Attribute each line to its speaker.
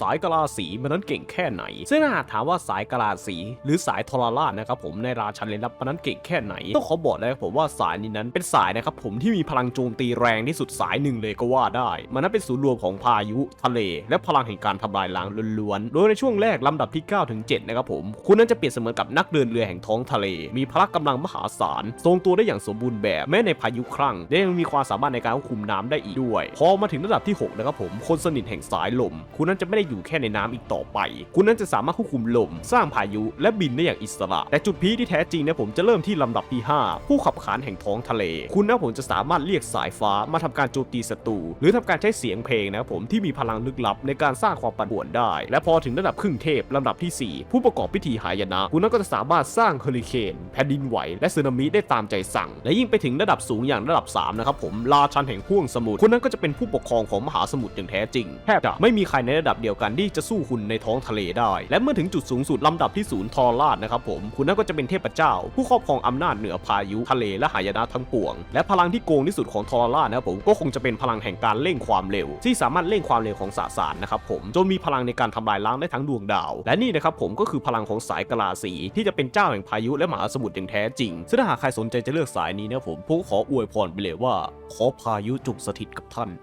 Speaker 1: สายกลาสีมันนั้นเก่งแค่ไหน ซึ่งถ้าหากถามว่าสายกลาสี หรือสายทรราชนะครับผมในราชันเลนลับมันนั้นเก่งแค่ไหนต้องขอบอกเลยครับผมว่าสายนี้นั้นเป็นสายนะครับผมที่มีพลังโจมตีแรงที่สุดสายหนึ่งเลยก็ว่าได้ มันนั้นเป็นศูนย์รวมของพายุทะเล และพลังแห่งการทำลายล้างล้วนๆ โดยในช่วงแรกลำดับที่9ถึง7นะครับผม คุณนั้นจะเปรียบเสมือนกับนักเดินเรือแห่งท้องทะเล มีพละกำลังมหาศาล ทรงตัวได้อย่างสมบูรณ์แบบแม้ในพายุครั้งและยังมีความสามารถในการควบคุมน้ำได้อีกด้วย พอมาถึงระดับที่6นะครับผม คนสนิทแห่งสายลม คุณนั้นจะไม่ได้อยู่แค่ในน้ำอีกต่อไป คุณนั้นจะสามารถควบคุมลม สร้างพายุและบินได้อย่างอิสระ แต่จุดพีที่แท้จริงเนี่ยผมจะเริ่มที่ลำดับที่ 5 ผู้ขับขานแห่งท้องทะเล คุณนะผมจะสามารถเรียกสายฟ้ามาทำการโจมตีศัตรูหรือทำการใช้เสียงเพลงนะครับผมที่มีพลังลึกลับในการสร้างความปั่นป่วนได้ และพอถึงระดับครึ่งเทพลำดับทีสี่ 4 ผู้ประกอบพิธีหายนะ คุณนั้นก็จะสามารถสร้างเฮอริเคนแผ่นดินไหวและสึนามิได้ตามใจสั่ง และยิ่งไปถึงระดับสูงอย่างระดับ3นะครับผมราชันแห่งห้วงสมุทรคุณนั้นก็จะเป็นผู้ปกครองของมหาสมุทรอย่างแท้จริงแทบจะไม่มีใครในระดับเดียวกันที่จะสู้คุณในท้องทะเลได้ และเมื่อถึงจุดสูงสุดลำดับที่ศูนย์ทอราชนะครับผมคุณนั้นก็จะเป็นเทพเจ้า ผู้ครอบครองอำนาจเหนือพายุทะเลและหายนะทั้งปวง และพลังที่โกงที่สุดของทอราชนะครับผมก็คงจะเป็นพลังแห่งการเร่งความเร็ว ที่สามารถเร่งความเร็วของสสารนะครับผมจนมีพลังในการทำลายล้างได้ทั้งดวงดาว และนี่นะครับผมก็คือพลังของสายกลาสีที่จะเป็นเจ้าแห่งพายุและมหาสมุทรอย่างแท้จริงซึ่งถ้าหากใครสนใจจะเลือกสายนี้นะผมผมขออวยพรไปเลยว่า ขอพายุจงสถิตกับท่าน